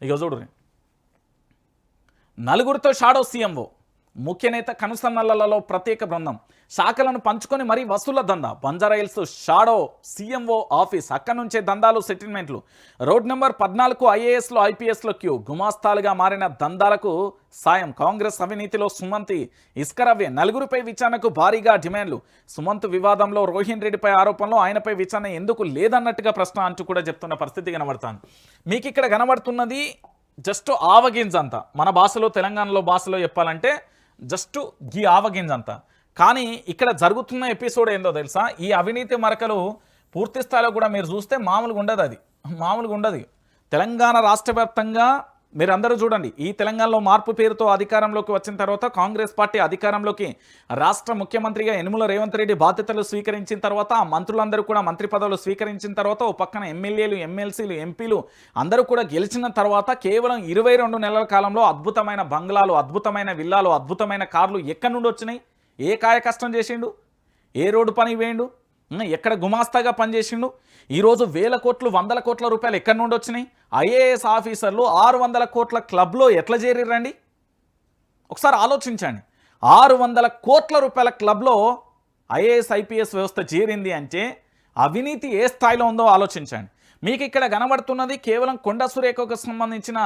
ఇక చూడు నలుగురితో షాడో సీఎంఓ ముఖ్యనేత కనుసన్నలలో ప్రత్యేక బృందం. శాఖలను పంచుకొని మరీ వసూల దందా. Banjara Hills shadow CMO office. అక్కడి నుంచే దందాలు సెటిల్మెంట్లు. రోడ్ నెంబర్ పద్నాలుగు ఐఏఎస్లో ఐపీఎస్లో క్యూ. గుమాస్తాలుగా మారిన దందాలకు సాయం. కాంగ్రెస్ అవినీతిలో సుమంతి ఇస్కరవ్య నలుగురిపై విచారణకు భారీగా డిమాండ్లు. సుమంత్ వివాదంలో రోహిన్ రెడ్డిపై ఆరోపణలు. ఆయనపై విచారణ ఎందుకు లేదన్నట్టుగా ప్రశ్న అంటూ కూడా చెప్తున్న పరిస్థితి కనబడుతుంది. మీకు ఇక్కడ కనబడుతున్నది జస్ట్ ఆవగింజ అంత. మన భాషలో తెలంగాణలో భాషలో చెప్పాలంటే జస్ట్ గీ ఆవగింజ అంతా కానీ ఇక్కడ జరుగుతున్న ఎపిసోడ్ ఏందో తెలుసా? ఈ అవినీతి మరకలు పూర్తి స్థాయిలో కూడా మీరు చూస్తే మామూలుగా ఉండదు అది. మామూలుగా ఉండదు తెలంగాణ రాష్ట్ర మీరందరూ చూడండి ఈ తెలంగాణలో మార్పు పేరుతో అధికారంలోకి వచ్చిన తర్వాత కాంగ్రెస్ పార్టీ అధికారంలోకి రాష్ట్ర ముఖ్యమంత్రిగా యనుమల రేవంత్ రెడ్డి బాధ్యతలు స్వీకరించిన తర్వాత ఆ మంత్రులందరూ కూడా మంత్రి పదవులు స్వీకరించిన తర్వాత ఓ పక్కన ఎమ్మెల్యేలు ఎమ్మెల్సీలు ఎంపీలు అందరూ కూడా గెలిచిన తర్వాత కేవలం ఇరవై రెండు నెలల కాలంలో అద్భుతమైన బంగ్లాలు అద్భుతమైన విల్లాలు అద్భుతమైన కార్లు ఎక్కడి నుండి వచ్చినాయి? ఏ కాయ కష్టం చేసిండు? ఏ రోడ్డు పని వేయండు ఎక్కడ గుమాస్తాగా పనిచేసిండు? ఈరోజు వేల కోట్లు వందల కోట్ల రూపాయలు ఎక్కడి నుండి వచ్చినాయి? ఐఏఎస్ ఆఫీసర్లు ఆరు వందల కోట్ల క్లబ్లో ఎట్లా చేరిరండి ఒకసారి ఆలోచించండి. ఆరు వందల కోట్ల రూపాయల క్లబ్లో ఐఏఎస్ ఐపీఎస్ వ్యవస్థ చేరింది అంటే అవినీతి ఏ స్థాయిలో ఉందో ఆలోచించండి. మీకు ఇక్కడ కనబడుతున్నది కేవలం కొండ సురేఖకు సంబంధించిన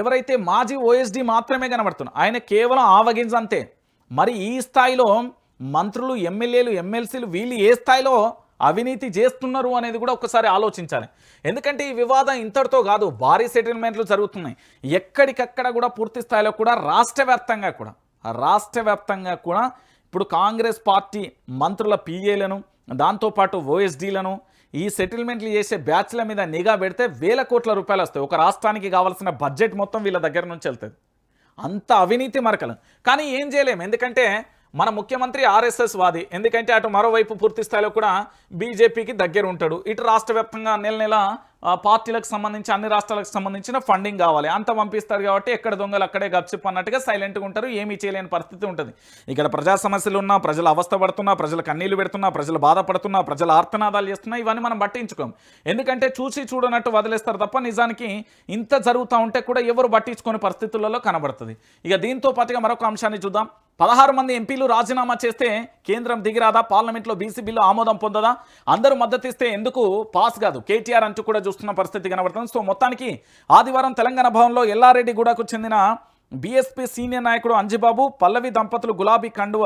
ఎవరైతే మాజీ ఓఎస్డి మాత్రమే కనబడుతున్నారు ఆయన కేవలం ఆవగింజ అంతే. మరి ఈ స్థాయిలో మంత్రులు ఎమ్మెల్యేలు ఎమ్మెల్సీలు వీళ్ళు ఏ స్థాయిలో అవినీతి చేస్తున్నారు అనేది కూడా ఒకసారి ఆలోచించాలి. ఎందుకంటే ఈ వివాదం ఇంతటితో కాదు భారీ సెటిల్మెంట్లు జరుగుతున్నాయి. ఎక్కడికక్కడ కూడా పూర్తి స్థాయిలో కూడా రాష్ట్ర కూడా రాష్ట్ర కూడా ఇప్పుడు కాంగ్రెస్ పార్టీ మంత్రుల పీఏలను దాంతోపాటు ఓఎస్డీలను ఈ సెటిల్మెంట్లు చేసే బ్యాచ్ల మీద నిఘా పెడితే వేల కోట్ల రూపాయలు వస్తాయి. ఒక రాష్ట్రానికి కావాల్సిన బడ్జెట్ మొత్తం వీళ్ళ దగ్గర నుంచి వెళ్తుంది. అంత అవినీతి మరకలు. కానీ ఏం చేయలేము ఎందుకంటే మన ముఖ్యమంత్రి ఆర్ఎస్ఎస్ వాది. ఎందుకంటే అటు మరోవైపు పూర్తి స్థాయిలో కూడా బీజేపీకి దగ్గర ఉంటాడు. ఇటు రాష్ట్ర వ్యాప్తంగా నెల నెల పార్టీలకు సంబంధించి అన్ని రాష్ట్రాలకు సంబంధించిన ఫండింగ్ కావాలి. అంత పంపిస్తారు కాబట్టి ఎక్కడ దొంగలు అక్కడే గప్చిప్ అన్నట్టుగా సైలెంట్గా ఉంటారు. ఏమీ చేయలేని పరిస్థితి ఉంటుంది. ఇక్కడ ప్రజా సమస్యలు ఉన్నా ప్రజలు అవస్థ పడుతున్నా ప్రజలు కన్నీళ్ళు పెడుతున్నా ప్రజలు బాధపడుతున్నా ప్రజలు ఆర్తనాదాలు చేస్తున్నా ఇవన్నీ మనం పట్టించుకోం. ఎందుకంటే చూసి చూడనట్టు వదిలేస్తారు తప్ప నిజానికి ఇంత జరుగుతూ ఉంటే కూడా ఎవరు పట్టించుకునే పరిస్థితులలో కనబడుతుంది. ఇక దీంతో పాటుగా మరొక అంశాన్ని చూద్దాం. పదహారు మంది ఎంపీలు రాజీనామా చేస్తే కేంద్రం దిగిరాదా? పార్లమెంట్లో బీసీ బిల్లు ఆమోదం పొందదా? అందరూ మద్దతిస్తే ఎందుకు పాస్ కాదు? కేటీఆర్ అంటూ కూడా చూస్తున్న పరిస్థితి కనబడుతుంది. సో మొత్తానికి ఆదివారం తెలంగాణ భవన్లో ఎల్లారెడ్డిగూడకు చెందిన బీఎస్పీ సీనియర్ నాయకుడు అంజిబాబు పల్లవి దంపతులు గులాబీ కండువ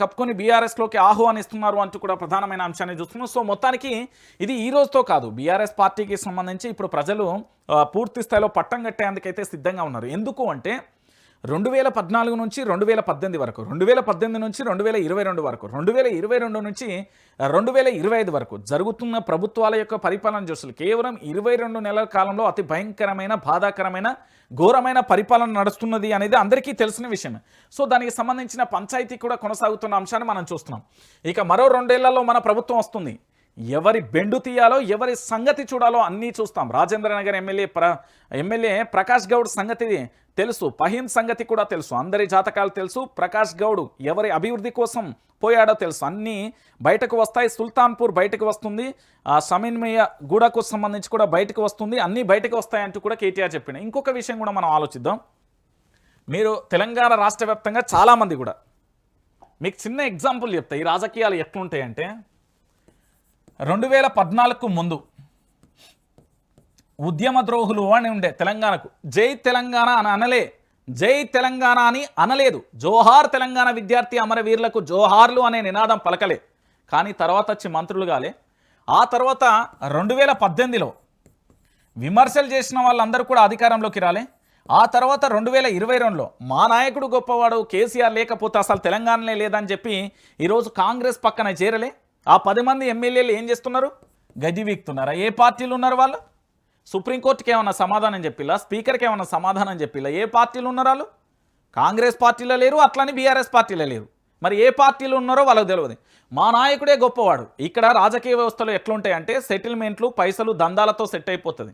కప్పుకొని బీఆర్ఎస్లోకి ఆహ్వానిస్తున్నారు అంటూ కూడా ప్రధానమైన అంశాన్ని చూస్తున్నాం. సో మొత్తానికి ఇది ఈ రోజుతో కాదు. బీఆర్ఎస్ పార్టీకి సంబంధించి ఇప్పుడు ప్రజలు పూర్తి స్థాయిలో పట్టం కట్టేందుకైతే సిద్ధంగా ఉన్నారు. ఎందుకు అంటే రెండు వేల పద్నాలుగు నుంచి రెండు వేల పద్దెనిమిది వరకు రెండు వేల పద్దెనిమిది నుంచి రెండు వేల ఇరవై రెండు వరకు రెండు వేల ఇరవై రెండు నుంచి రెండు వేల ఇరవై ఐదు వరకు జరుగుతున్న ప్రభుత్వాల యొక్క పరిపాలన చూసులు కేవలం ఇరవై రెండు నెలల కాలంలో అతి భయంకరమైన బాధాకరమైన ఘోరమైన పరిపాలన నడుస్తున్నది అనేది అందరికీ తెలిసిన విషయం. సో దానికి సంబంధించిన పంచాయతీ కూడా కొనసాగుతున్న అంశాన్ని మనం చూస్తున్నాం. ఇక మరో రెండేళ్ళలో మన ప్రభుత్వం వస్తుంది. ఎవరి బెండు తీయాలో ఎవరి సంగతి చూడాలో అన్నీ చూస్తాం. రాజేంద్రనగర్ ఎమ్మెల్యే ప్ర ఎమ్మెల్యే ప్రకాష్ గౌడ్ సంగతి తెలుసు. పహీన్ సంగతి కూడా తెలుసు. అందరి జాతకాలు తెలుసు. ప్రకాష్ గౌడ్ ఎవరి అభివృద్ధి కోసం పోయాడో తెలుసు. అన్నీ బయటకు వస్తాయి. సుల్తాన్పూర్ బయటకు వస్తుంది. ఆ సమన్వయ గూడకు సంబంధించి కూడా బయటకు వస్తుంది. అన్నీ బయటకు వస్తాయి అంటూ కూడా కేటీఆర్ చెప్పిన ఇంకొక విషయం కూడా మనం ఆలోచిద్దాం. మీరు తెలంగాణ రాష్ట్ర వ్యాప్తంగా చాలామంది కూడా మీకు చిన్న ఎగ్జాంపుల్ చెప్తా. ఈ రాజకీయాలు ఎట్లుంటాయంటే రెండు వేల పద్నాలుగుకు ముందు ఉద్యమ ద్రోహులు అని ఉండే తెలంగాణకు. జై తెలంగాణ అని అనలే. జై తెలంగాణ అని అనలేదు. జోహార్ తెలంగాణ విద్యార్థి అమరవీరులకు జోహార్లు అనే నినాదం పలకలే. కానీ తర్వాత వచ్చి మంత్రులు కాలే. ఆ తర్వాత రెండు వేల పద్దెనిమిదిలో విమర్శలు చేసిన వాళ్ళందరూ కూడా అధికారంలోకి రాలే. ఆ తర్వాత రెండు వేల ఇరవై రెండులో మా నాయకుడు గొప్పవాడు కేసీఆర్ లేకపోతే అసలు తెలంగాణలే లేదని చెప్పి ఈరోజు కాంగ్రెస్ పక్కన చేరలే. ఆ పది మంది ఎమ్మెల్యేలు ఏం చేస్తున్నారు? గది వీక్తున్నారా? ఏ పార్టీలు ఉన్నారు వాళ్ళు? సుప్రీంకోర్టుకి ఏమన్నా సమాధానం చెప్పిలా? స్పీకర్కి ఏమన్నా సమాధానం చెప్పిలా? ఏ పార్టీలు ఉన్నారు వాళ్ళు? కాంగ్రెస్ పార్టీలో లేరు అట్లని బీఆర్ఎస్ పార్టీలో లేరు. మరి ఏ పార్టీలు ఉన్నారో వాళ్ళకి తెలియదు. మా నాయకుడే గొప్పవాడు. ఇక్కడ రాజకీయ వ్యవస్థలో ఎట్లుంటాయంటే సెటిల్మెంట్లు పైసలు దందాలతో సెట్ అయిపోతుంది.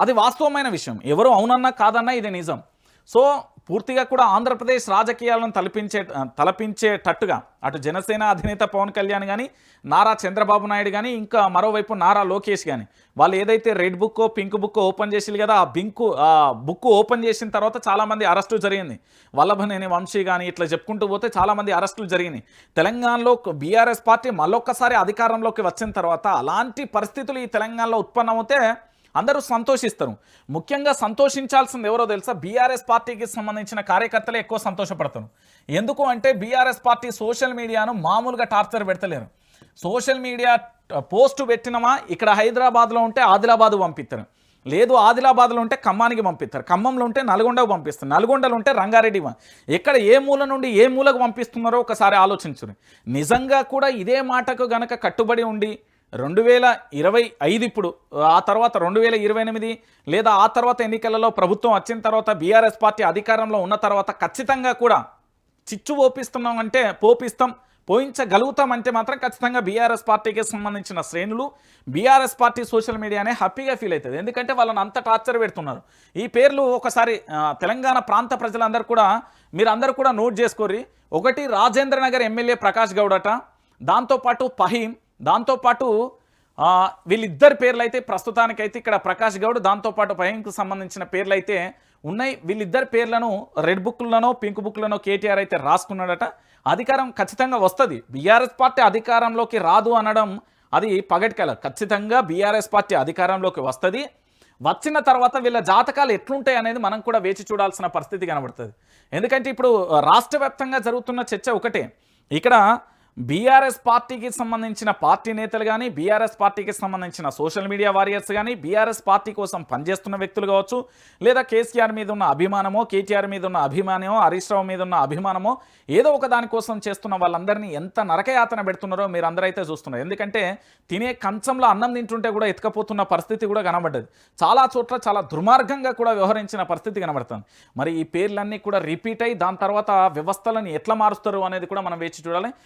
అది వాస్తవమైన విషయం. ఎవరు అవునన్నా కాదన్నా ఇది నిజం. సో పూర్తిగా కూడా ఆంధ్రప్రదేశ్ రాజకీయాలను తలపించే తలపించేటట్టుగా అటు జనసేన అధినేత పవన్ కళ్యాణ్ కానీ నారా చంద్రబాబు నాయుడు కానీ ఇంకా మరోవైపు నారా లోకేష్ కానీ వాళ్ళు ఏదైతే red book pink book open చేసి కదా ఆ బింకు ఆ బుక్ ఓపెన్ చేసిన తర్వాత చాలామంది అరెస్టులు జరిగింది. వల్లభనేని వంశీ కానీ ఇట్లా చెప్పుకుంటూ పోతే చాలామంది అరెస్టులు జరిగినాయి తెలంగాణలో బీఆర్ఎస్ పార్టీ మళ్ళొక్కసారి అధికారంలోకి వచ్చిన తర్వాత అలాంటి పరిస్థితులు ఈ తెలంగాణలో ఉత్పన్నమవుతే అందరూ సంతోషిస్తారు. ముఖ్యంగా సంతోషించాల్సింది ఎవరో తెలుసా? బీఆర్ఎస్ పార్టీకి సంబంధించిన కార్యకర్తలే ఎక్కువ సంతోషపడతారు. ఎందుకు అంటే బీఆర్ఎస్ పార్టీ సోషల్ మీడియాను మామూలుగా టార్చర్ పెడతలేరు. సోషల్ మీడియా పోస్టు పెట్టినమా ఇక్కడ హైదరాబాద్లో ఉంటే ఆదిలాబాద్ పంపిస్తారు లేదు ఆదిలాబాద్లో ఉంటే ఖమ్మానికి పంపిస్తారు ఖమ్మంలో ఉంటే నల్గొండకు పంపిస్తారు. నల్గొండలో ఉంటే రంగారెడ్డి ఎక్కడ ఏ మూల నుండి ఏ మూలకు పంపిస్తున్నారో ఒకసారి ఆలోచించరు నిజంగా కూడా ఇదే మాటకు గనక కట్టుబడి ఉండి రెండు వేల ఇరవై ఐదు ఇప్పుడు ఆ తర్వాత రెండు వేల ఇరవై ఎనిమిది లేదా ఆ తర్వాత ఎన్నికలలో ప్రభుత్వం వచ్చిన తర్వాత బీఆర్ఎస్ పార్టీ అధికారంలో ఉన్న తర్వాత ఖచ్చితంగా కూడా చిచ్చు పోపిస్తున్నాం అంటే పోపిస్తాం పోయించగలుగుతాం అంటే మాత్రం ఖచ్చితంగా బీఆర్ఎస్ పార్టీకి సంబంధించిన శ్రేణులు బీఆర్ఎస్ పార్టీ సోషల్ మీడియానే హ్యాపీగా ఫీల్ అవుతుంది. ఎందుకంటే వాళ్ళని అంత టార్చర్ పెడుతున్నారు ఈ పేర్లు ఒకసారి తెలంగాణ ప్రాంత ప్రజలందరూ కూడా మీరు అందరూ కూడా నోట్ చేసుకోర్రి. ఒకటి రాజేంద్ర నగర్ ఎమ్మెల్యే ప్రకాష్ గౌడట అట దాంతోపాటు పహీం దాంతోపాటు వీళ్ళిద్దరి పేర్లు అయితే ప్రస్తుతానికైతే ఇక్కడ ప్రకాష్ గౌడ్ దాంతోపాటు భయంకు సంబంధించిన పేర్లు అయితే ఉన్నాయి. వీళ్ళిద్దరి పేర్లను రెడ్ బుక్లలోనో పింక్ బుక్లనో కేటీఆర్ అయితే రాసుకున్నాడట. అధికారం ఖచ్చితంగా వస్తుంది. బీఆర్ఎస్ పార్టీ అధికారంలోకి రాదు అనడం అది పగటికల ఖచ్చితంగా బీఆర్ఎస్ పార్టీ అధికారంలోకి వస్తుంది. వచ్చిన తర్వాత వీళ్ళ జాతకాలు ఎట్లుంటాయి అనేది మనం కూడా వేచి చూడాల్సిన పరిస్థితి కనబడుతుంది. ఎందుకంటే ఇప్పుడు రాష్ట్ర జరుగుతున్న చర్చ ఒకటే. ఇక్కడ బీఆర్ఎస్ పార్టీకి సంబంధించిన పార్టీ నేతలు కానీ బీఆర్ఎస్ పార్టీకి సంబంధించిన సోషల్ మీడియా వారియర్స్ కానీ బీఆర్ఎస్ పార్టీ కోసం పనిచేస్తున్న వ్యక్తులు కావచ్చు లేదా కేసీఆర్ మీద ఉన్న అభిమానమో కేటీఆర్ మీద ఉన్న అభిమానమో హరీష్ రావు మీద ఉన్న అభిమానమో ఏదో ఒక దానికోసం చేస్తున్న వాళ్ళందరినీ ఎంత నరకయాతన పెడుతున్నారో మీరు అందరైతే చూస్తున్నారు. ఎందుకంటే తినే కంచంలో అన్నం తింటుంటే కూడా ఎత్తుకపోతున్న పరిస్థితి కూడా కనబడ్డది. చాలా చోట్ల చాలా దుర్మార్గంగా కూడా వ్యవహరించిన పరిస్థితి కనబడుతుంది. మరి ఈ పేర్లన్నీ కూడా రిపీట్ అయ్యి దాని తర్వాత వ్యవస్థలను ఎట్లా మారుస్తారు అనేది కూడా మనం వేచి చూడాలి.